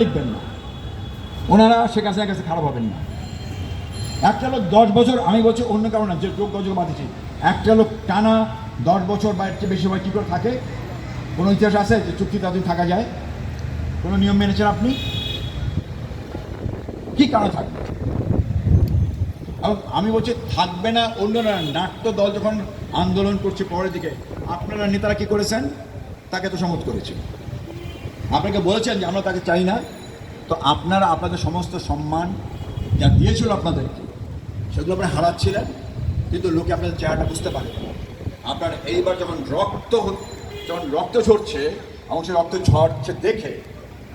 লিখবেন না। ওনারা শেখ হাসিনার কাছে খারাপ হবেন না। একটা লোক দশ বছর, আমি বলছি অন্য কারণ যে যোগ গজল বাঁধিয়েছি একটা লোক টানা দশ বছর বা চেয়ে বেশি সময় কী করে থাকে? কোনো ইতিহাস আছে যে চুক্তি তাদের থাকা যায়? কোনো নিয়ম মেনেছেন আপনি? কি কারণ থাকবে? আমি বলছি, থাকবে না অন্যরা। নাট্য দল যখন আন্দোলন করছে পরের দিকে, আপনারা নেতারা কি করেছেন? তাকে তো সমত করেছে। আপনাকে বলেছেন যে আমরা তাকে চাই না। তো আপনারা আপনাদের সমস্ত সম্মান যা দিয়েছিল আপনাদেরকে সেগুলো আপনি হারাচ্ছিলেন, কিন্তু লোকে আপনাদের চেহারাটা বুঝতে পারে। আপনার এইবার যখন রক্ত যখন রক্ত ঝরছে, এবং সে রক্ত ঝরছে দেখে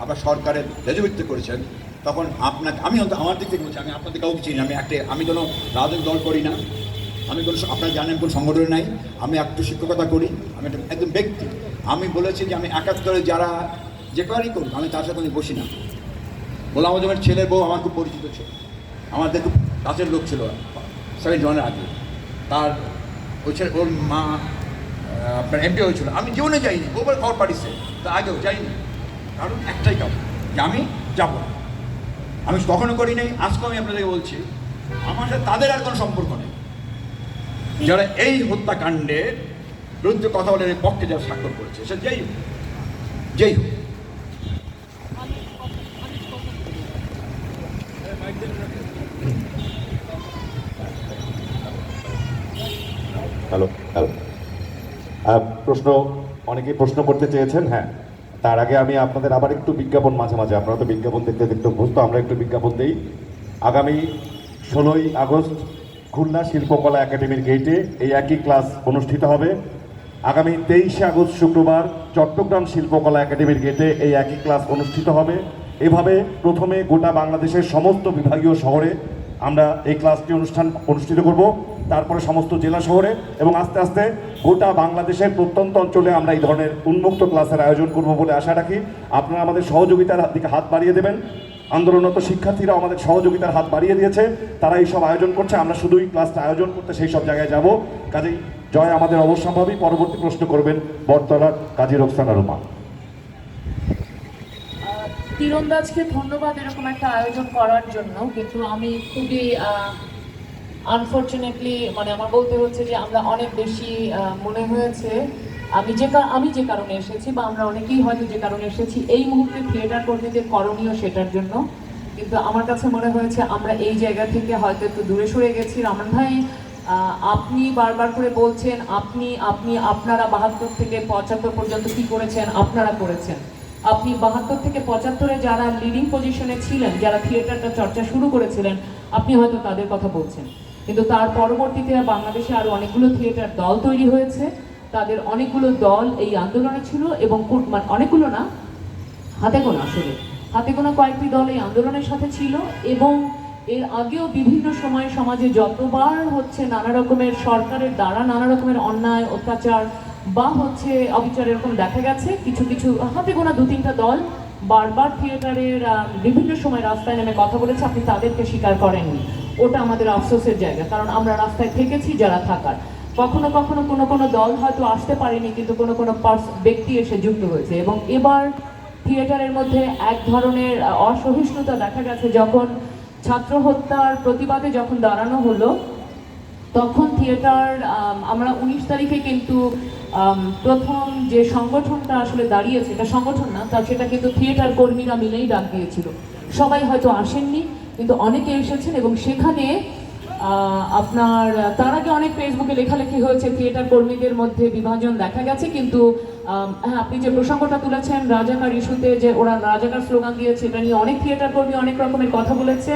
আপনার সরকারের রেজভিত্তি করেছেন, তখন আপনাকে আমি হয়তো আমার দিক থেকে বলছি, আমি আপনাদের কাউকে চিনি। আমি একটা আমি কোনো রাজনৈতিক দল করি না। আমি কোনো আপনারা জানেন কোনো সংগঠনে নাই। আমি একটু শিক্ষকতা করি, আমি একটা একজন ব্যক্তি। আমি বলেছি যে আমি একাত্তরে যারা যে কারই করুক, আমি তার সাথে বসি না। গোলাম আজমের ছেলের বউ আমার খুব পরিচিত ছিল। আমাদের খুব কাছের লোক ছিল সেভেন জনের আগে। তার ওই ছেলে, ওর মা আপনার এমপি হয়েছিল। আমি জীবনে যাইনি, বহুবার খবর পাঠিয়েছে, তা আগেও যাইনি। কারণ একটাই কারণ, যে আমি যাব আমি কখনো করি নাই আজকে আমি আপনাদেরকে বলছি, আমার সাথে তাদের আর কোনো সম্পর্ক নেই। যারা এই হত্যাকাণ্ডের বিরুদ্ধে কথা বলে পক্ষে যারা স্বাক্ষর করেছে, সে যেই হোক যেই হোক। Hello hello. প্রশ্ন, অনেকেই প্রশ্ন করতে চেয়েছেন হ্যাঁ। তার আগে আমি আপনাদের আবার একটু বিজ্ঞাপন মাঝে মাঝে, আপনারা তো বিজ্ঞাপন দেখতে দেখতে অভ্যস্ত, আমরা একটু বিজ্ঞাপন দিই। আগামী ষোলোই আগস্ট খুলনা শিল্পকলা একাডেমির গেটে এই একই ক্লাস অনুষ্ঠিত হবে। আগামী তেইশে আগস্ট শুক্রবার চট্টগ্রাম শিল্পকলা একাডেমির গেটে এই একই ক্লাস অনুষ্ঠিত হবে। এভাবে প্রথমে গোটা বাংলাদেশের সমস্ত বিভাগীয় শহরে আমরা এই ক্লাসটি অনুষ্ঠান অনুষ্ঠিত করব। তারপরে সমস্ত জেলা শহরে এবং আস্তে আস্তে গোটা বাংলাদেশের প্রত্যন্ত অঞ্চলে আমরা এই ধরনের উন্মুক্ত ক্লাসের আয়োজন করব বলে আশা রাখি। আপনারা আমাদের সহযোগিতার দিকে হাত বাড়িয়ে দেবেন। আন্দোলনরত শিক্ষার্থীরা আমাদের সহযোগিতার হাত বাড়িয়ে দিয়েছে। তারা এই সব আয়োজন করছে, আমরা শুধুই ক্লাসটা আয়োজন করতে সেই সব জায়গায় যাব। কাজেই জয় আমাদের অবশ্যম্ভাবী। পরবর্তী প্রশ্ন করবেন বটতলার কাজী রোকসানা রুমা তীরন্দাজকে ধন্যবাদ এরকম একটা আয়োজন করার জন্য, কিন্তু আমি খুবই আনফর্চুনেটলি মানে আমার বলতে হচ্ছে যে আমরা অনেক বেশি মনে হয়েছে। আমি যে আমি যে কারণে এসেছি বা আমরা অনেকেই হয়তো যে কারণে এসেছি, এই মুহূর্তে থিয়েটার কর্মীদের করণীয় সেটার জন্য। কিন্তু আমার কাছে মনে হয়েছে আমরা এই জায়গা থেকে হয়তো একটু দূরে সরে গেছি। রমন ভাই আপনি বারবার করে বলছেন, আপনি আপনি, আপনারা বাহাত্তর থেকে পঁচাত্তর পর্যন্ত কি করেছেন? আপনারা করেছেন। আপনি বাহাত্তর থেকে পঁচাত্তরে যারা লিডিং পজিশনে ছিলেন, যারা থিয়েটারটা চর্চা শুরু করেছিলেন, আপনি হয়তো তাদের কথা বলছেন। কিন্তু তার পরবর্তীতে বাংলাদেশে আরও অনেকগুলো থিয়েটার দল তৈরি হয়েছে। তাদের অনেকগুলো দল এই আন্দোলনে ছিল এবং মানে অনেকগুলো না, হাতে গোনা আসলে। হাতে গোনা কয়েকটি দল এই আন্দোলনের সাথে ছিল এবং এর আগেও বিভিন্ন সময় সমাজে যতবার হচ্ছে নানা রকমের সরকারের দ্বারা নানা রকমের অন্যায়, অত্যাচার বা হচ্ছে অবিচার এরকম দেখা গেছে। কিছু কিছু হাতে গোনা দু তিনটা দল বারবার থিয়েটারের বিভিন্ন সময় রাস্তায় নেমে কথা বলেছে, আপনি তাদেরকে স্বীকার করেননি। ওটা আমাদের আফসোসের জায়গা, কারণ আমরা রাস্তায় থেকেছি যারা থাকার। কখনো কখনো কোনো কোনো দল হয়তো আসতে পারেনি, কিন্তু কোনো কোনো পার্স- ব্যক্তি এসে যুক্ত হয়েছে। এবং এবার থিয়েটারের মধ্যে এক ধরনের অসহিষ্ণুতা দেখা গেছে, যখন ছাত্র হত্যার প্রতিবাদে যখন দাঁড়ানো হলো, তখন থিয়েটার আমরা উনিশ তারিখে কিন্তু প্রথম যে সংগঠনটা আসলে দাঁড়িয়েছে, এটা সংগঠন না তা সেটা কিন্তু থিয়েটার কর্মীরা মিলেই ডাক দিয়েছিল। সবাই হয়তো আসেননি, কিন্তু অনেকে এসেছেন এবং সেখানে আপনার, তার আগে অনেক ফেসবুকে লেখালেখি হয়েছে থিয়েটার কর্মীদের মধ্যে বিভাজন দেখা গেছে, কিন্তু হ্যাঁ আপনি যে প্রসঙ্গটা তুলেছেন, রাজাকার ইস্যুতে যে ওরা রাজাকার স্লোগান দিয়েছে, এটা নিয়ে অনেক থিয়েটার কর্মী অনেক রকমের কথা বলেছে,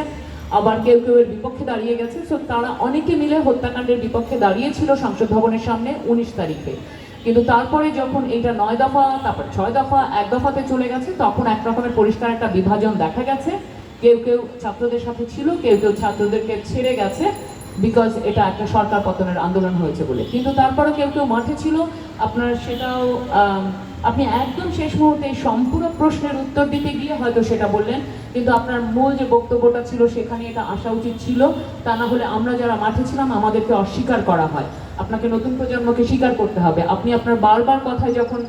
আবার কেউ কেউ এর বিপক্ষে দাঁড়িয়ে গেছে সো তারা অনেকে মিলে হত্যাকাণ্ডের বিপক্ষে দাঁড়িয়েছিল সংসদ ভবনের সামনে উনিশ তারিখে। কিন্তু তারপরে যখন এটা নয় দফা, তারপর ছয় দফা, এক দফাতে চলে গেছে, তখন এক রকমের পরিষ্কার একটা বিভাজন দেখা গেছে। কেউ কেউ ছাত্রদের সাথে ছিল, কেউ কেউ ছাত্রদেরকে ছেড়ে গেছে বিকজ এটা একটা সরকার পতনের আন্দোলন হয়েছে বলে। কিন্তু তারপরে কেউ কেউ মাঠে ছিল। আপনার সেটাও আপনি একদম শেষ মুহূর্তে সম্পূর্ণ প্রশ্নের উত্তর দিতে গিয়ে হয়তো সেটা বললেন, কিন্তু আপনার মূল যে বক্তব্যটা ছিল সেখানে এটা আসা উচিত ছিল। তা না হলে আমরা যারা মাঠে ছিলাম, আমাদেরকে অস্বীকার করা হয়। আপনাকে নতুন প্রজন্মকে স্বীকার করতে হবে। আপনি আপনার বারবার কথায় যখন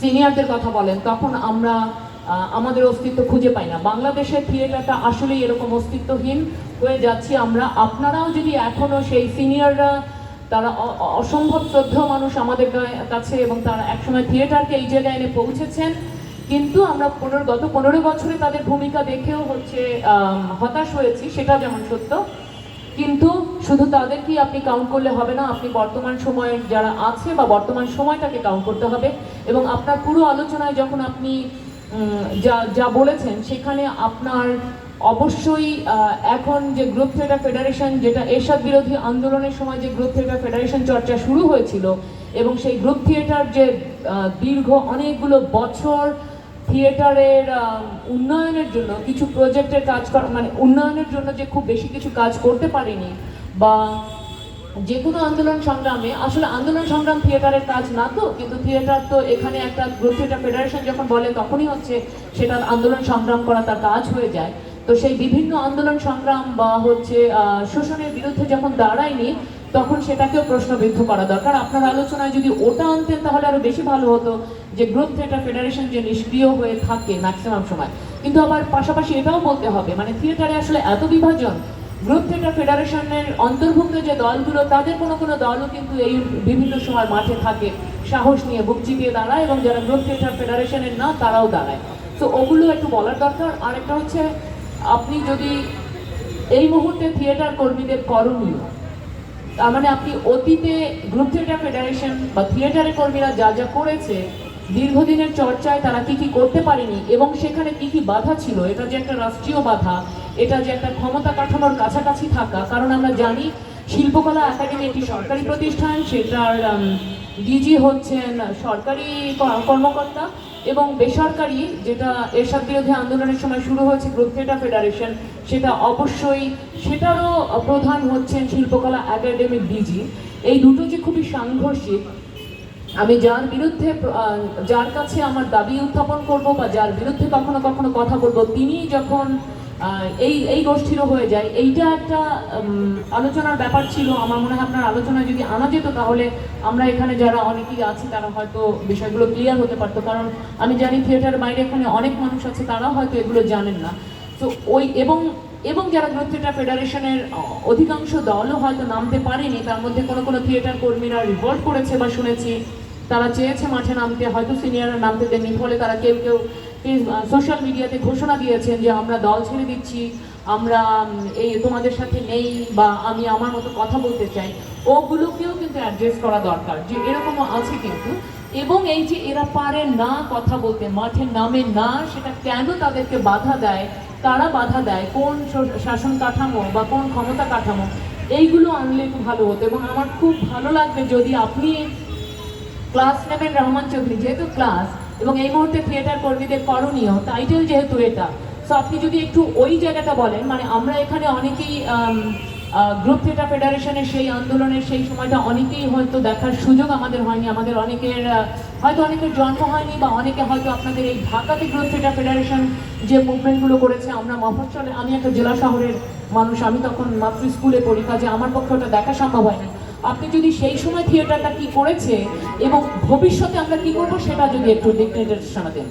সিনিয়রদের কথা বলেন, তখন আমরা আমাদের অস্তিত্ব খুঁজে পাই না। বাংলাদেশের থিয়েটারটা আসলেই এরকম অস্তিত্বহীন হয়ে যাচ্ছি আমরা। আপনারাও যদি এখনও সেই সিনিয়ররা, তারা অসম্ভব শ্রদ্ধেয় মানুষ আমাদের কাছে এবং তারা একসময় থিয়েটারকে এই জায়গায় এনে পৌঁছেছেন, কিন্তু আমরা পনেরো, গত পনেরো বছরে তাদের ভূমিকা দেখেও হচ্ছে হতাশ হয়েছি, সেটা যেমন সত্য। কিন্তু শুধু তাদেরকেই আপনি কাউন্ট করলে হবে না, আপনি বর্তমান সময়ে যারা আছে বা বর্তমান সময়টাকে কাউন্ট করতে হবে এবং আপনার পুরো আলোচনায় যখন আপনি যা যা বলেছেন সেখানে আপনার অবশ্যই এখন যে গ্রুপ থিয়েটার ফেডারেশন যেটা এরশাদ বিরোধী আন্দোলনের সময় যে গ্রুপ থিয়েটার ফেডারেশন চর্চা শুরু হয়েছিল এবং সেই গ্রুপ থিয়েটার যে দীর্ঘ অনেকগুলো বছর থিয়েটারের উন্নয়নের জন্য কিছু প্রজেক্টের কাজ করা মানে উন্নয়নের জন্য যে খুব বেশি কিছু কাজ করতে পারিনি বা যে কোনো আন্দোলন সংগ্রামে, আসলে আন্দোলন সংগ্রাম থিয়েটারের কাজ না তো, কিন্তু থিয়েটার তো এখানে একটা গ্রুপ থিয়েটার ফেডারেশন যখন বলে তখনই হচ্ছে সেটা আন্দোলন সংগ্রাম করা তার কাজ হয়ে যায়। তো সেই বিভিন্ন আন্দোলন সংগ্রাম বা হচ্ছে শোষণের বিরুদ্ধে যখন দাঁড়ায়নি, তখন সেটাকেও প্রশ্নবিদ্ধ করা দরকার। আপনার আলোচনায় যদি ওটা আনতেন তাহলে আরও বেশি ভালো হতো। যে গ্রুপ থিয়েটার ফেডারেশন যে নিষ্ক্রিয় হয়ে থাকে ম্যাক্সিমাম সময়। কিন্তু আবার পাশাপাশি এটাও বলতে হবে মানে থিয়েটারে আসলে এত বিভাজন গ্রুপ থিয়েটার ফেডারেশনের অন্তর্ভুক্ত যে দলগুলো, তাদের কোনো কোনো দলও কিন্তু এই বিভিন্ন সময় মাঠে থাকে, সাহস নিয়ে বুক চিপিয়ে দাঁড়ায় এবং যারা গ্রুপ থিয়েটার ফেডারেশনের না, তারাও দাঁড়ায়। তো ওগুলো একটু বলার দরকার। আরেকটা হচ্ছে, আপনি যদি এই মুহূর্তে থিয়েটার কর্মীদের করণীয়, তার মানে আপনি অতীতে গ্রুপ থিয়েটার ফেডারেশন বা থিয়েটারের কর্মীরা যা যা করেছে দীর্ঘদিনের চর্চায় তারা কি কি করতে পারেনি এবং সেখানে কি কি বাধা ছিল? এটা যে একটা রাষ্ট্রীয় বাধা, এটা যে একটা ক্ষমতা কাঠামোর কাছাকাছি থাকা, কারণ আমরা জানি শিল্পকলা একাডেমি একটি সরকারি প্রতিষ্ঠান, সেটার ডিজি হচ্ছেন সরকারি কর্মকর্তা এবং বেসরকারি, যেটা এরশাদ বিরোধী আন্দোলনের সময় শুরু হয়েছে গ্রুপ থিয়েটার ফেডারেশন সেটা অবশ্যই, সেটারও প্রধান হচ্ছেন শিল্পকলা একাডেমির ডিজি এই দুটো যে খুবই সাংঘর্ষিক আমি যার বিরুদ্ধে যার কাছে আমার দাবি উত্থাপন করব বা যার বিরুদ্ধে কখনো কখনো কথা বলব, তিনি যখন এই এই গোষ্ঠীরও হয়ে যায়, এইটা একটা আলোচনার ব্যাপার ছিল। আমার মনে হয় আপনার আলোচনায় যদি আনা যেত, তাহলে আমরা এখানে যারা অনেকেই আছি, তারা হয়তো বিষয়গুলো ক্লিয়ার হতে পারতো। কারণ আমি জানি থিয়েটার বাইরে এখানে অনেক মানুষ আছে তারা হয়তো এগুলো জানেন না। তো ওই, এবং এবং যারা গ্রুপ থিয়েটার ফেডারেশনের অধিকাংশ দলও হয়তো নামতে পারেনি, তার মধ্যে কোনো কোনো থিয়েটার কর্মীরা রিভোল্ট করেছে বা শুনেছি, তারা চেয়েছে মাঠে নামতে, হয়তো সিনিয়ররা নামতে দেননি, ফলে তারা কেউ কেউ সোশ্যাল মিডিয়াতে ঘোষণা দিয়েছেন যে আমরা দল ছেড়ে দিচ্ছি, আমরা এই তোমাদের সাথে নেই বা আমি আমার মতো কথা বলতে চাই। ওগুলোকেও কিন্তু অ্যাড্রেস করা দরকার যে এরকমও আছে কিন্তু। এবং এই যে এরা পারে না কথা বলতে, মাঠে নামে না, সেটা কেন তাদেরকে বাধা দেয় কারা বাধা দেয়? কোন শাসন কাঠামো বা কোন ক্ষমতা কাঠামো? এইগুলো আনলে একটু ভালো হতো এবং আমার খুব ভালো লাগবে যদি আপনি ক্লাস নেবেন রহমান চৌধুরী, যেহেতু ক্লাস এবং এই মুহূর্তে থিয়েটার কর্মীদের করণীয় টাইটেল যেহেতু এটা সো আপনি যদি একটু ওই জায়গাটা বলেন মানে আমরা এখানে অনেকেই গ্রুপ থিয়েটার ফেডারেশনের সেই আন্দোলনের সেই সময়টা অনেকেই হয়তো দেখার সুযোগ আমাদের হয়নি। আমাদের অনেকের হয়তো অনেকের জন্ম হয়নি বা অনেকে হয়তো আপনাদের এই ঢাকাতে গ্রুপ থিয়েটার ফেডারেশন যে মুভমেন্টগুলো করেছে, আমরা মফস্বলে আমি একটা জেলা শহরের মানুষ, আমি তখন মাতৃ স্কুলে পড়ি, কাজে আমার পক্ষে ওটা দেখা সম্ভব হয়নি। আপনি যদি সেই সময় থিয়েটারটা কি করেছে এবং ভবিষ্যতে আমরা কি করব সেটা যদি একটু দিক নির্দেশনা দেন।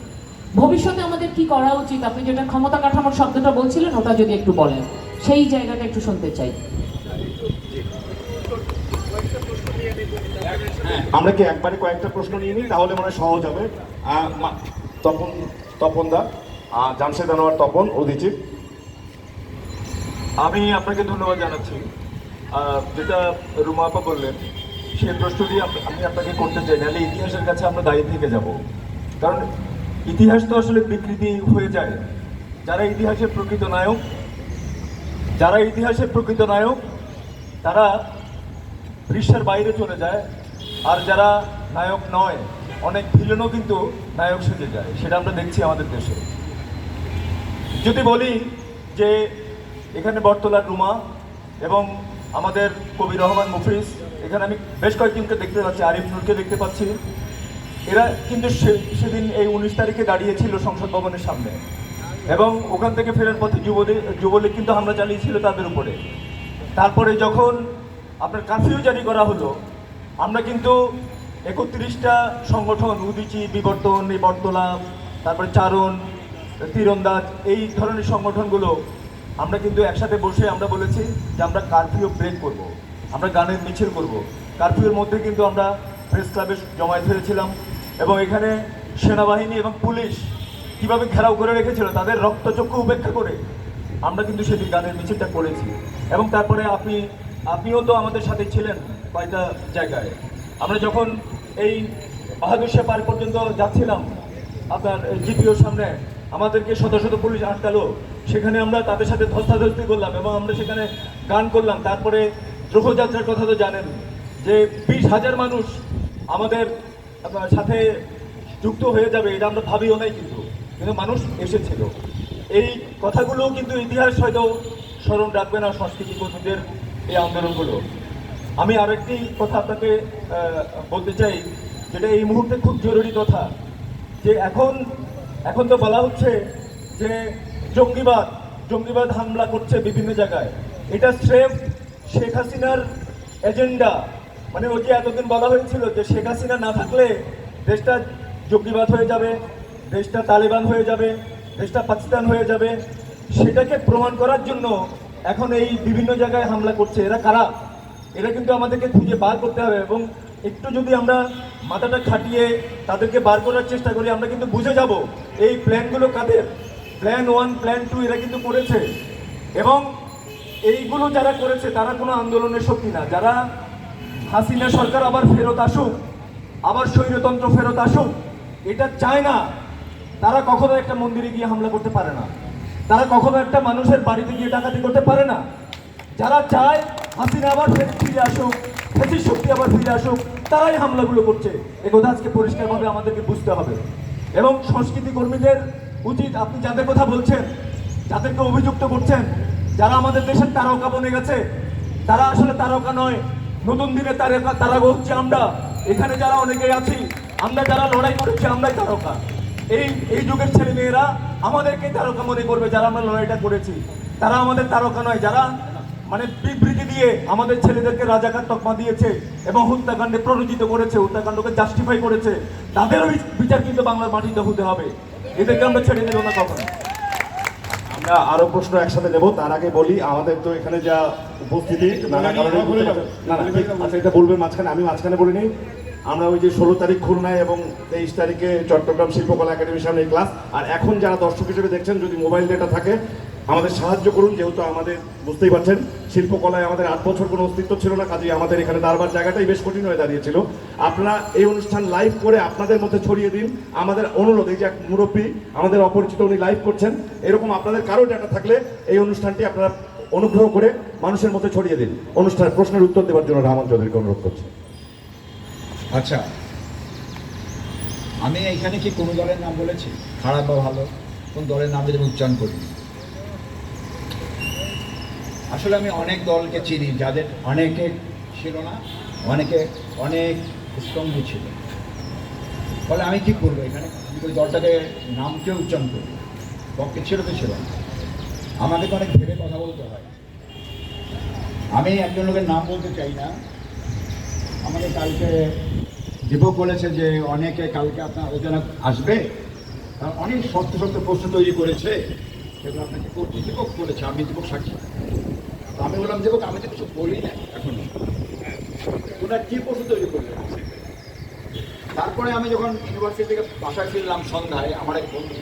ভবিষ্যতে আমাদের কি করা উচিত? আপনি যেটা ক্ষমতা কাঠামোর শব্দটা বলছিলেন, ওটা যদি একটু বলেন। সেই জায়গাটা একটু শুনতে চাই। আমরা কি একবারে কয়েকটা প্রশ্ন নিয়ে নিই? তাহলে মনে হয় সহজ হবে। তপন তপন দা জামশেদ আনোয়ার তপন অধিচিত আমি আপনাকে ধন্যবাদ জানাচ্ছি। যেটা রুমা আপা বললেন সেই প্রশ্নটি আমি আপনাকে করতে চাই নাহলে ইতিহাসের কাছে আমরা দাঁড়িয়ে থেকে যাব। কারণ ইতিহাস তো আসলে বিকৃতি হয়ে যায়। যারা ইতিহাসের প্রকৃত নায়ক যারা ইতিহাসের প্রকৃত নায়ক, তারা পৃষ্ঠার বাইরে চলে যায়। আর যারা নায়ক নয়, অনেক ভিলেনও কিন্তু নায়ক সেজে যায়। সেটা আমরা দেখছি আমাদের দেশে। যদি বলি যে এখানে বটতলার রুমা এবং আমাদের কবি রহমান মুফিস এখানে আমি বেশ কয়েকজনকে দেখতে পাচ্ছি, আরিফ নুরকে দেখতে পাচ্ছি। এরা কিন্তু সেদিন এই উনিশ তারিখে দাঁড়িয়েছিল সংসদ ভবনের সামনে। এবং ওখান থেকে ফেরার পথে যুবলীগ যুবলীগ কিন্তু হামলা চালিয়েছিল তাদের উপরে তারপরে যখন আপনার কারফিউ জারি করা হলো, আমরা কিন্তু একত্রিশটা সংগঠন, উদিচি, বিবর্তন এই বটতলা তারপরে চারণ, তীরন্দাজ, এই ধরনের সংগঠনগুলো আমরা কিন্তু একসাথে বসে আমরা বলেছি যে আমরা কারফিউ ব্রেক করব। আমরা গানের মিছিল করব। কারফিউর মধ্যে কিন্তু আমরা প্রেস ক্লাবে জমায়েত হয়েছিলাম এবং এখানে সেনাবাহিনী এবং পুলিশ কীভাবে ঘেরাও করে রেখেছিল, তাদের রক্তচক্ষু উপেক্ষা করে আমরা কিন্তু সেদিন গানের মিছিলটা করেছি। এবং তারপরে আপনি, আপনিও তো আমাদের সাথে ছিলেন কয়টা জায়গায়। আমরা যখন এই বাহাদুর শাহ পার্ক পর্যন্ত যাচ্ছিলাম, আপনার জিপিওর সামনে, আমাদেরকে শত শত পুলিশ আটকালো। সেখানে আমরা তাদের সাথে ধস্তাধস্তি করলাম এবং আমরা সেখানে গান করলাম। তারপরে দ্রোহযাত্রার কথা তো জানেন যে বিশ হাজার মানুষ আমাদের সাথে যুক্ত হয়ে যাবে, এটা আমরা ভাবিও নাই কিন্তু। কিন্তু মানুষ এসেছিল। এই কথাগুলোও কিন্তু ইতিহাস হয়তো স্মরণ রাখবে না সংস্কৃতি কর্মীদের এই আন্দোলনগুলো। আমি আরেকটি কথা আপনাকে বলতে চাই, যেটা এই মুহূর্তে খুব জরুরি কথা, যে এখন এখন তো বলা হচ্ছে যে জঙ্গিবাদ জঙ্গিবাদ হামলা করছে বিভিন্ন জায়গায়। এটা স্রেফ শেখ হাসিনার এজেন্ডা। মানে ওই যে এতদিন বলা হয়েছিল যে শেখ হাসিনা না থাকলে দেশটা জঙ্গিবাদ হয়ে যাবে। দেশটা তালেবান হয়ে যাবে, দেশটা পাকিস্তান হয়ে যাবে, সেটাকে প্রমাণ করার জন্য এখন এই বিভিন্ন জায়গায় হামলা করছে। এরা কারা? এরা কিন্তু আমাদেরকে খুঁজে বার করতে হবে এবং একটু যদি আমরা মাথাটা খাটিয়ে তাদেরকে বার করার চেষ্টা করি, আমরা কিন্তু বুঝে যাব এই প্ল্যানগুলো কাদের। প্ল্যান ওয়ান, প্ল্যান টু এরা কিন্তু করেছে। এবং এইগুলো যারা করেছে, তারা কোনো আন্দোলনের শক্তি না। যারা হাসিনা সরকার আবার ফেরত আসুক, আবার স্বৈরতন্ত্র ফেরত আসুক, এটা চায় না। তারা কখনো একটা মন্দিরে গিয়ে হামলা করতে পারে না। তারা কখনো একটা মানুষের বাড়িতে গিয়ে ডাকাতি করতে পারে না। যারা চায় হাসিনা আবার ফের আসুক, ফেসির শক্তি আবার ফিরে আসুক, তারাই হামলাগুলো করছে। এ কথা আজকে পরিষ্কারভাবে আমাদেরকে বুঝতে হবে। এবং সংস্কৃতি কর্মীদের উচিত, আপনি যাদের কথা বলছেন, যাদেরকে অভিযুক্ত করছেন, যারা আমাদের দেশের তারকা বনে গেছে, তারা আসলে তারকা নয়। নতুন দিনে তারকা তারকা হচ্ছে আমরা। এখানে যারা অনেকেই আছি, আমরা যারা লড়াই করেছি, আমরাই তারকা। এই এই যুগের ছেলে মেয়েরা আমাদেরকে তারকা মনে করবে যারা আমরা লড়াইটা করেছি। তারা আমাদের তারকা নয় যারা মানে বিবৃতি দিয়ে আমাদের ছেলেদেরকে রাজাকার তকমা দিয়েছে এবং হত্যাকাণ্ডে প্ররোচিত করেছে হত্যাকাণ্ডকে জাস্টিফাই করেছে। তাদেরও বিচার কিন্তু বাংলার মাটিতে হতে হবে। এদেরকে আমরা ছেড়ে দেবো না কখনো। আমরা আরও প্রশ্ন একসাথে নেব তার আগে বলি আমাদের তো এখানে যা উপস্থিতি নানা কারণে না না আচ্ছা এটা বলবেন মাঝখানে আমি মাঝখানে বলিনি। আমরা ওই যে ষোলো তারিখ খুলনায় এবং তেইশ তারিখে চট্টগ্রাম শিল্পকলা একাডেমির সামনে ক্লাস আর এখন যারা দর্শক হিসেবে দেখছেন, যদি মোবাইল ডেটা থাকে, আমাদের সাহায্য করুন, যেহেতু আমাদের, বুঝতেই পারছেন, শিল্পকলায় আমাদের আট বছর কোনো অস্তিত্ব ছিল না, কাজেই আমাদের এখানে দাঁড়বার জায়গাটাই বেশ কঠিন হয়ে দাঁড়িয়েছিল। আপনারা এই অনুষ্ঠান লাইভ করে আপনাদের মধ্যে ছড়িয়ে দিন। আমাদের অনুরোধ, এই যে এক মুরব্বী, আমাদের অপরিচিত উনি লাইভ করছেন, এরকম আপনাদের কারও ডাটা থাকলে এই অনুষ্ঠানটি আপনারা অনুগ্রহ করে মানুষের মধ্যে ছড়িয়ে দিন। অনুষ্ঠানের প্রশ্নের উত্তর দেওয়ার জন্য রামান অনুরোধ করছি। আচ্ছা আমি এখানে কি কোনো দলের নাম বলেছি? খারাপ বা ভালো, কোন দলের নাম যদি উচ্চারণ করি? আসলে আমি অনেক দলকে চিনি, যাদের অনেকে ছিল না, অনেকে অনেক স্তম্ভ ছিল। ফলে আমি কি করব এখানে? ওই দলটাকে নামকে উচ্চারণ করব পক্ষে ছিল তো ছিল আমাকে তো অনেক ভেবে কথা বলতে হয়। আমি একজন লোকের নাম বলতে চাই না। আমাকে কালকে দীপক বলেছে যে অনেকে কালকে আপনার আলোচনা আসবে। অনেক শক্ত শক্ত প্রশ্ন তৈরি করেছে। সেগুলো আপনাকে করতে দীপক বলেছে, আমি দীপক সাক্ষী। আমি বললাম, দীপক, আমি তো কিছু বলি না এখনও। ওনার কী প্রশ্ন তৈরি করলেন? তারপরে আমি যখন ইউনিভার্সিটি থেকে বাসায় ফিরলাম সন্ধ্যায়, আমার এক বন্ধু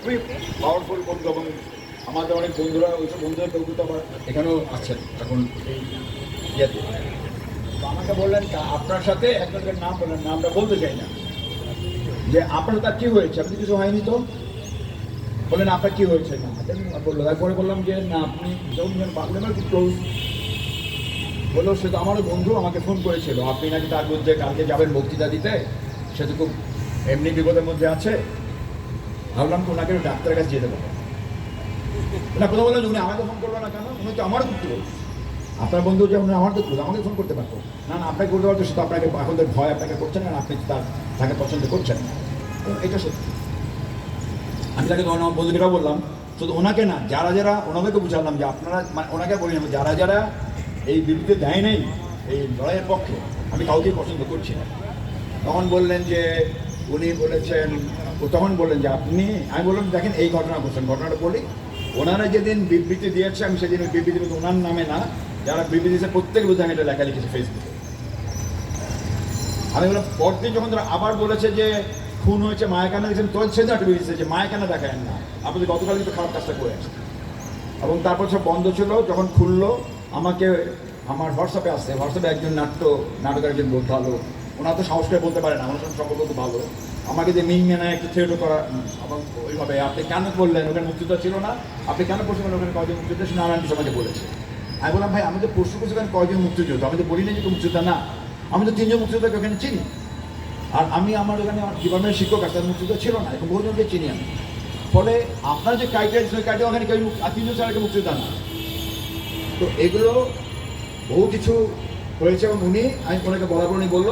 খুবই পাওয়ারফুল বন্ধু এবং আমাদের অনেক বন্ধুরা ওইসব বন্ধুরা কেউ কিন্তু আবার এখানেও আছেন এখন এই ইয়েতে। আমাকে বললেন আপনার সাথে একজনের নাম বললেন, নামটা বলতে চাই না। যে আপনার তার কি হয়েছে? আপনি কিছু হয়নি তো? বললেন, আপনার কি হয়েছে? না বলল তারপরে বললাম যে, না, আপনি যখন বাংলা খুব ক্লোজ বলল, সে তো আমারও বন্ধু, আমাকে ফোন করেছিল। আপনি নাকি তার মধ্যে কালকে যাবেন বক্তৃতা দিতে? সে তো খুব এমনি বিপদের মধ্যে আছে। ভাবলাম তো ওনাকে ডাক্তারের কাছে যেতে পারব না, কথা বললেন, উনি আমাকে ফোন করল না কেন? উনি তো আমারও ক্লোজ আপনার বন্ধু যেমন আমার তো আমাকে ফোন করতে পারতো। না না, আপনাকে করতে পারতো, সে তো আপনাকে এখন ভয় আপনাকে করছেন না আপনি তার তাকে পছন্দ করছেন এটা সত্যি। আমি তাকে আমার বন্ধুকেও বললাম, শুধু ওনাকে না, যারা যারা ওনাদেরকে বুঝালাম যে আপনারা মানে ওনাকে বলি যারা যারা এই বিবৃতি দেয় নেই, এই লড়াইয়ের পক্ষে, আমি কাউকেই পছন্দ করছি না। তখন বললেন যে, উনি বলেছেন তখন বললেন যে আপনি আমি বললাম, দেখেন এই ঘটনা বলছেন ঘটনাটা বলি। ওনারা যেদিন বিবৃতি দিয়েছে, আমি সেদিন বিবৃতি বলতে ওনার নামে না যারা দিয়েছে, প্রত্যেক বুঝে এটা লেখা লিখেছি ফেসবুকে আমি বললাম, পরদিন যখন তারা আবার বলেছে যে খুন হয়েছে, মায়াকানা দেখছেন, তখন সেদিন একটা বেরিয়েছে যে মায়াকানা দেখায় না। আপনি গতকাল কিন্তু খারাপ কাজটা করে আসছেন। এবং তারপর সব বন্ধ ছিল, যখন খুললো, আমাকে, আমার হোয়াটসঅ্যাপে আসছে। হোয়াটসঅ্যাপে একজন নাট্য, নাটকের একজন ভালো ওনার তো সাহস করে বলতে পারে না, আমার সঙ্গে সম্পর্ক খুব ভালো। আমাকে যে মেনা একটু থিয়েটার করা এবং ওইভাবে, আপনি কেন বললেন ওখানে মুক্তিযোদ্ধা ছিল না। আপনি কেন করলেন ওখানে কয়জন মুক্তিযোদ্ধা ছিল নারায়ণ সমাজে বলেছে? আমি বললাম, ভাই, আমি তো প্রশ্ন করছি ওখানে কয়জন মুক্তিযোদ্ধা? আমি তো বলি না যে মুক্তিযোদ্ধা, না। আমি তো তিনজন মুক্তিযোদ্ধাকে ওখানে চিনি। আর আমি আমার ওখানে ডিপার্টমেন্টের শিক্ষক আছে তাদের মুক্তিযোদ্ধা ছিল না। এখন বহুজনকে চিনি আমি। ফলে আপনার যে ক্রাইটেরিয়া সেই ক্রাইটেরিয়া ওখানে কেউ তিনজন ছাড়া কেউ মুক্তিযোদ্ধা না। তো এগুলো বহু কিছু হয়েছে এবং উনি, আমি ওনাকে বলার পর বলল,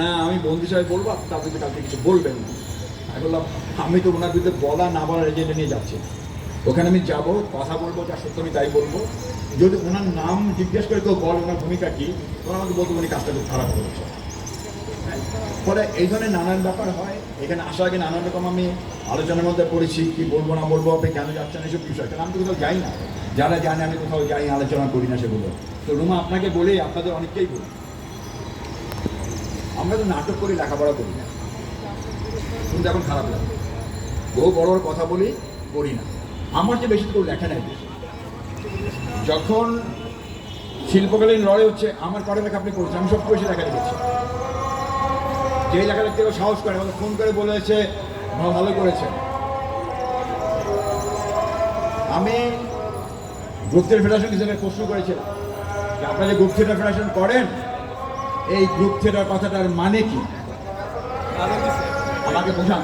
না, আমি বন্ধু হিসাবে বলব, আপনি তার কালকে কিছু বলবেন আমি বললাম, আমি তো ওনার বিরুদ্ধে বলা না বলার এজেন্ডা নিয়ে যাচ্ছি। ওখানে আমি যাব, কথা বলব, যা সত্য আমি তাই বলব। যদি ওনার নাম জিজ্ঞেস করে কেউ বল ওনার ভূমিকা কী, তখন আমাকে বলতে উনি কাজটা খুব খারাপ করেছে। ফলে এই ধরনের নানান ব্যাপার হয়। এখানে আসার আগে নানান রকম আমি আলোচনার মধ্যে পড়েছি, কি বলব, না বলব, আপনি কেন যাচ্ছেন, এসব বিষয়। কারণ আমি তো কোথাও যাই না। যারা জানে আমি কোথাও যাই, আলোচনা করি না সেগুলো। তো রুমা, আপনাকে বলে আপনাদের অনেককেই বলি। আমরা তো নাটক করি, লেখাপড়া করি না। শুনতে এখন খারাপ লাগে। বহু বড় কথা বলি, করি না। আমার যে বেশি করে লেখা নাই। যখন শিল্পকালীন লড়াই হচ্ছে আমার কটা লেখা আপনি করছেন আমি সব বেশি লেখা লিখেছি যে লেখা লিখতে সাহস করে আমাকে ফোন করে বলেছে "বাবা, ভালো করেছে। আমি গ্রুপ থিয়েটার ফেডারেশন হিসেবে প্রশ্ন করেছিলাম যে আপনারা যে গ্রুপ থিয়েটার ফেডারেশন করেন এই গ্রুপ থিয়েটার কথাটার মানে কি? আমাকে বোঝান।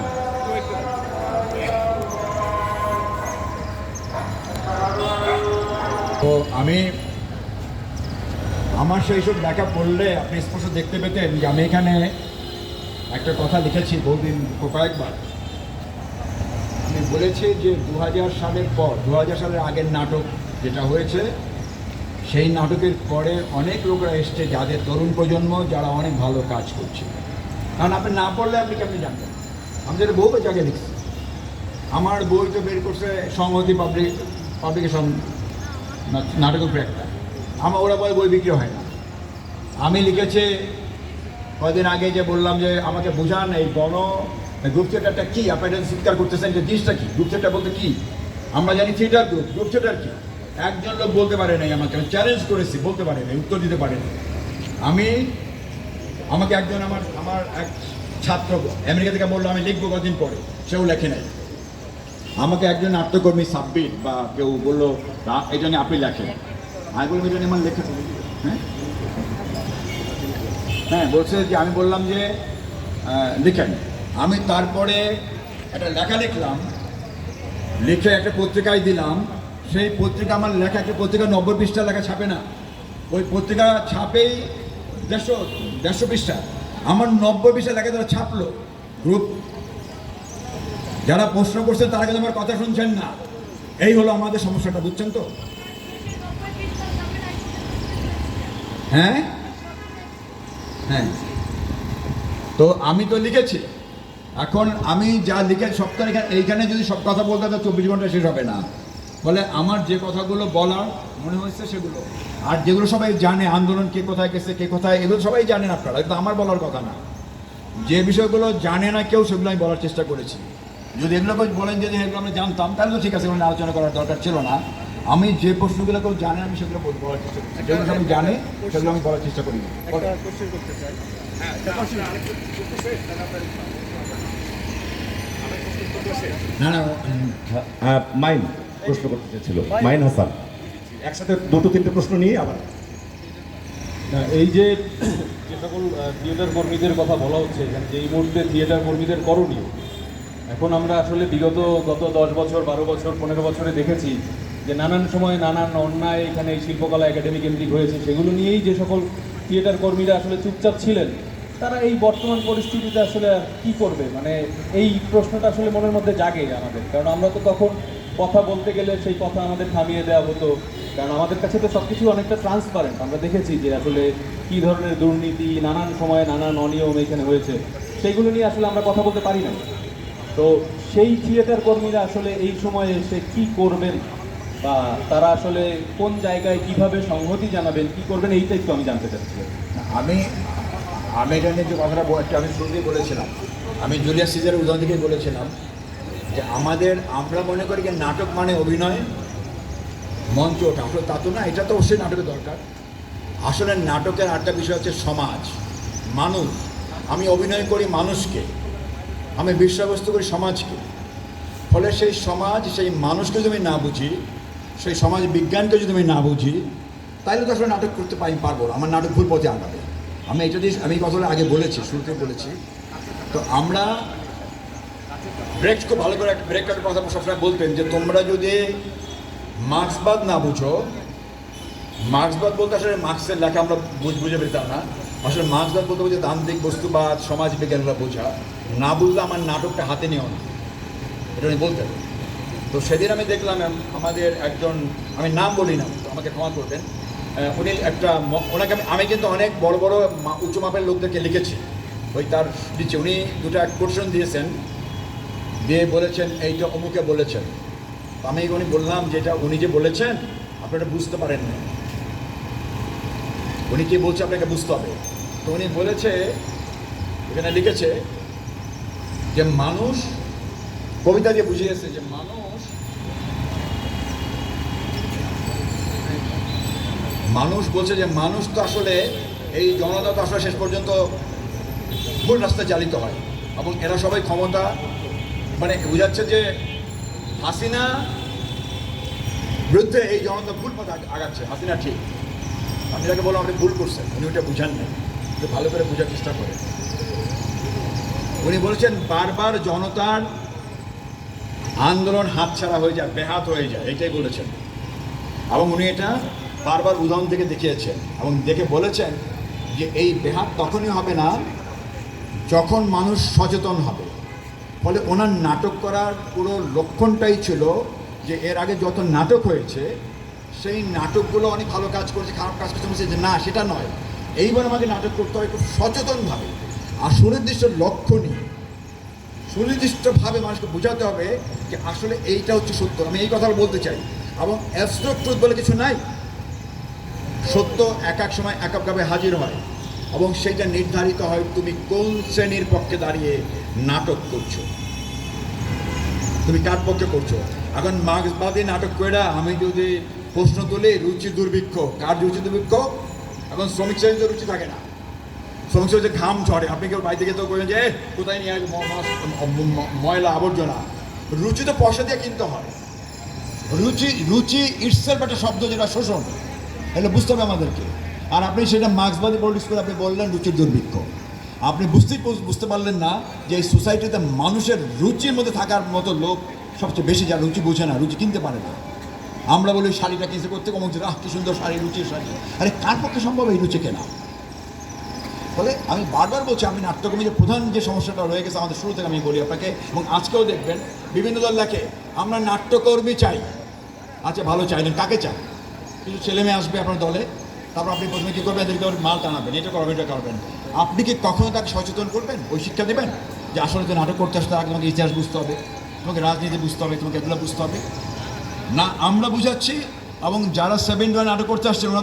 আমি আমার সেই সব দেখা পড়লে আপনি স্পষ্ট দেখতে পেতেন যে আমি এখানে একটা কথা লিখেছি বহুদিন কয়েকবার। আমি বলেছি যে দু হাজার সালের পর দু হাজার সালের আগের নাটক যেটা হয়েছে, সেই নাটকের পরে অনেক লোকরা এসছে যাদের তরুণ প্রজন্ম যারা অনেক ভালো কাজ করছে। কারণ আপনি না পড়লে আপনি কেমনি জানবেন? আমি যেটা বহু জায়গায় লিখছি। আমার বই তো বের করছে সংহতি পাবলিক পাবলিকেশন নাটকের উপরে একটা আমার ওরা বলে বই বিক্রি হয় না। আমি লিখেছি, কয়দিন আগে যে বললাম যে আমাকে বোঝান এই গণ গ্রুপ থিয়েটারটা কী? আপনারা স্বীকার করতেছেন যে জিনিসটা কী? গ্রুপ থিয়েটার বলতে কী? আমরা জানি থিয়েটার গ্রুপ গ্রুপ থিয়েটার কী? একজন লোক বলতে পারে নাই আমাকে। আমি চ্যালেঞ্জ করেছি, বলতে পারে নাই, উত্তর দিতে পারে নাই। আমি, আমাকে একজন আমার আমার এক ছাত্র আমেরিকা থেকে বলল, আমি লিখব কদিন পরে। সেও লেখে নাই। আমাকে একজন নাট্যকর্মী সাব্বির বা কেউ বলল, "তা- এই জন্য আপনি লেখেন। আমি বললাম, এই জন্য আমার লেখা হ্যাঁ? হ্যাঁ বলছে যে আমি বললাম যে লিখেন। আমি তারপরে একটা লেখা লিখলাম, লিখে একটা পত্রিকায় দিলাম। সেই পত্রিকা আমার লেখা, একটা পত্রিকা নব্বই পৃষ্ঠা লেখা ছাপে না। ওই পত্রিকা ছাপেই দেড়শো দেড়শো পৃষ্ঠা। আমার নব্বই পৃষ্ঠা লেখা তারা ছাপলো। গ্রুপ যারা প্রশ্ন করছে তারা কিন্তু আমার কথা শুনছেন না। এই হলো আমাদের সমস্যাটা, বুঝছেন তো? হ্যাঁ? হ্যাঁ। তো আমি তো লিখেছি। এখন আমি যা লিখে সপ্তাহ এইখানে যদি সব কথা বলতে তো চব্বিশ ঘণ্টা শেষ হবে না। ফলে আমার যে কথাগুলো বলার মনে হয়েছে সেগুলো। আর যেগুলো সবাই জানে, আন্দোলন কে কোথায় গেছে, কে কোথায়, এগুলো সবাই জানেন আপনারা কিন্তু আমার বলার কথা না। যে বিষয়গুলো জানে না কেউ, সেগুলো আমি বলার চেষ্টা করেছি। যদি এগুলোকে বলেন যে এগুলো আমরা জানতাম তাহলে তো ঠিক আছে এগুলো আলোচনা করার দরকার ছিল না। আমি যে প্রশ্নগুলো কেউ জানে আমি সেগুলো বলার চেষ্টা করি। যেগুলো সবাই জানে সেগুলো আমি বলার চেষ্টা করি। না না হ্যাঁ, মাইন প্রশ্ন করতে চেয়েছিল। মাইন? হাসান। একসাথে দুটো তিনটে প্রশ্ন নিয়ে আবার। এই যে যে সকল থিয়েটার কর্মীদের কথা বলা হচ্ছে এখানে যে এই মুহূর্তে থিয়েটার কর্মীদের করণীয় এখন আমরা আসলে বিগত গত দশ বছর, বারো বছর, পনেরো বছরে দেখেছি যে নানান সময় নানান অন্যায় এখানে এই শিল্পকলা একাডেমি কেন্দ্রিক হয়েছে। সেগুলো নিয়েই যে সকল থিয়েটার কর্মীরা আসলে চুপচাপ ছিলেন, তারা এই বর্তমান পরিস্থিতিতে আসলে কি করবে? মানে এই প্রশ্নটা আসলে মনের মধ্যে জাগে আমাদের। কারণ আমরা তো তখন কথা বলতে গেলে সেই কথা আমাদের থামিয়ে দেওয়া হতো। কারণ আমাদের কাছে তো সব কিছু অনেকটা ট্রান্সপারেন্ট আমরা দেখেছি যে আসলে কী ধরনের দুর্নীতি, নানান সময়ে নানান অনিয়ম এখানে হয়েছে। সেইগুলো নিয়ে আসলে আমরা কথা বলতে পারি না তো সেই থিয়েটার কর্মীরা আসলে এই সময়ে এসে কি করবেন? বা তারা আসলে কোন জায়গায় কীভাবে সংহতি জানাবেন, কি করবেন এইটাই একটু আমি জানতে চাচ্ছি। আমি আমি এটা যে কথাটা একটা আমি শুরুতেই বলেছিলাম। আমি জুলিয়াস সিজারের উদাহরণ থেকেই বলেছিলাম যে আমাদের, আমরা মনে করি যে নাটক মানে অভিনয়, মঞ্চ ওঠা। আসলে তা তো না, এটা তো অবশ্যই নাটকের দরকার। আসলে নাটকের আরেকটা বিষয় হচ্ছে সমাজ, মানুষ। আমি অভিনয় করি মানুষকে। আমি বিষয়বস্তু করি সমাজকে। ফলে সেই সমাজ, সেই মানুষকে যদি আমি না বুঝি, সেই সমাজ বিজ্ঞানকে যদি আমি না বুঝি, তাহলে তো আসলে নাটক করতে পারি, পারব না। আমার নাটক ভুল পথে আনবে আমি এটা দিয়ে, আমি কথাটা আগে বলেছি, শুরুতে বলেছি। তো আমরা ব্রেক খুব ভালো করে একটা ব্রেক একটা কথা সবসময় বলতেন যে, তোমরা যদি মার্ক্সবাদ না বুঝো, মার্ক্সবাদ বলতে আসলে মার্ক্সের লেখা আমরা বুঝ, বুঝে পেতাম না। আসলে মার্ক্সবাদ বলতে বলছে দান্তিক বস্তুবাদ সমাজ বিজ্ঞানরা বোঝা, না বুঝলে আমার নাটকটা হাতে নিও না। এটা উনি বলতেন। তো সেদিন আমি দেখলাম আমাদের একজন, আমি নাম বলি না আমাকে ক্ষমা করবেন। উনি একটা ওনাকে আমি আমি কিন্তু অনেক বড় বড় মা- উঁচু মাপের লোকদেরকে লিখেছি। ওই তার দিচ্ছে উনি দুটো এক কোশ্চেন দিয়েছেন। দিয়ে বলেছেন, এইটা অমুকে বলেছেন। আমি উনি বললাম যেটা উনি যে বলেছেন, আপনারা বুঝতে পারেন না। উনি কি বলছে আপনাকে বুঝতে হবে? তো উনি বলেছে, এখানে লিখেছে যে মানুষ, কবিতা দিয়ে বুঝিয়েছে যে মানুষ মানুষ বলছে যে মানুষ তো আসলে এই জনতা তো আসলে শেষ পর্যন্ত ভুল রাস্তায় চালিত হয়। এবং এরা সবাই ক্ষমতা মানে বোঝাচ্ছে যে হাসিনা বিরুদ্ধে এই জনতা ভুল পথে আগাচ্ছে, হাসিনা ঠিক। আমি তাকে বললাম আপনি ভুল করছেন, উনি ওটা বুঝান নাই। ভালো করে বোঝার চেষ্টা করেন। উনি বলেছেন, বারবার জনতার আন্দোলন হাতছাড়া হয়ে যায় বেহাত হয়ে যায়, এটাই বলেছেন। এবং উনি এটা বারবার উদাহরণ থেকে দেখিয়েছেন এবং দেখে বলেছেন যে এই বেহাত তখনই হবে না যখন মানুষ সচেতন হবে। ফলে ওনার নাটক করার পুরো লক্ষণটাই ছিল যে এর আগে যত নাটক হয়েছে সেই নাটকগুলো অনেক ভালো কাজ করছে, খারাপ কাজ করছে যে না, সেটা নয়। এইবার আমাকে নাটক করতে হয় খুব সচেতনভাবে। আর সুনির্দিষ্ট লক্ষ্য নিয়ে সুনির্দিষ্টভাবে মানুষকে বোঝাতে হবে যে আসলে এইটা হচ্ছে সত্য। আমি এই কথা বলতে চাই। এবং অ্যাবস্ট্রাক্ট ট্রুথ বলে কিছু নাই। সত্য এক এক সময় এক একভাবে হাজির হয়। এবং সেটা নির্ধারিত হয় তুমি কোন শ্রেণির পক্ষে দাঁড়িয়ে নাটক করছ। তুমি কার পক্ষে করছ? এখন মার্ক্সবাদী নাটক করে আমি যদি প্রশ্ন তুলি, রুচি দুর্ভিক্ষ। কার রুচি দুর্ভিক্ষ? এখন শ্রমিক শ্রেণীতে রুচি থাকে না। শ্রমিক শ্রেণীতে ঘাম ঝরে। আপনি কেউ বাড়ি থেকে তো করেন যে কোথায় নিয়ে ময়লা, আবর্জনা। রুচি তো পয়সা দিয়ে কিনতে হয়। রুচি রুচি ইটসেলফ একটা শব্দ যেটা শোষণ। এটা বুঝতে হবে আমাদেরকে। আর আপনি সেটা মার্ক্সবাদী পলিটিক্স করে আপনি বললেন রুচির দুর্ভিক্ষ। আপনি বুঝতেই বুঝতে পারলেন না যে এই সোসাইটিতে মানুষের রুচির মধ্যে থাকার মতো লোক সবচেয়ে বেশি যা রুচি বোঝে না, রুচি কিনতে পারে না। আমরা বলি শাড়িটা কিনতে করতে কমন আহ, কি সুন্দর শাড়ি রুচির শাড়ি। আরে, কার পক্ষে সম্ভব এই রুচি কেনা? ফলে আমি বারবার বলছি, আমি নাট্যকর্মীদের প্রধান যে সমস্যাটা রয়ে গেছে আমাদের শুরু থেকে, আমি বলি আপনাকে, এবং আজকেও দেখবেন, বিভিন্ন দল লেখে আমরা নাট্যকর্মী চাই। আচ্ছা ভালো চাইলেন কাকে চান কিছু ছেলে মেয়ে আসবে আপনার দলে, তারপর আপনি প্রথমে কী করবেন? এদেরকে মাল টানাবেন, এটা করবেন এটা করবেন। আপনি কি কখনো তাকে সচেতন করবেন? ওই শিক্ষা দেবেন? যে আসলে তো নাটক করতে আসতে আগে তোমাকে ইতিহাস বুঝতে হবে, তোমাকে রাজনীতি বুঝতে হবে, তোমাকে এগুলো বুঝতে হবে। না আমরা বুঝাচ্ছি এবং যারা সেভেন নাটক করতে আসছে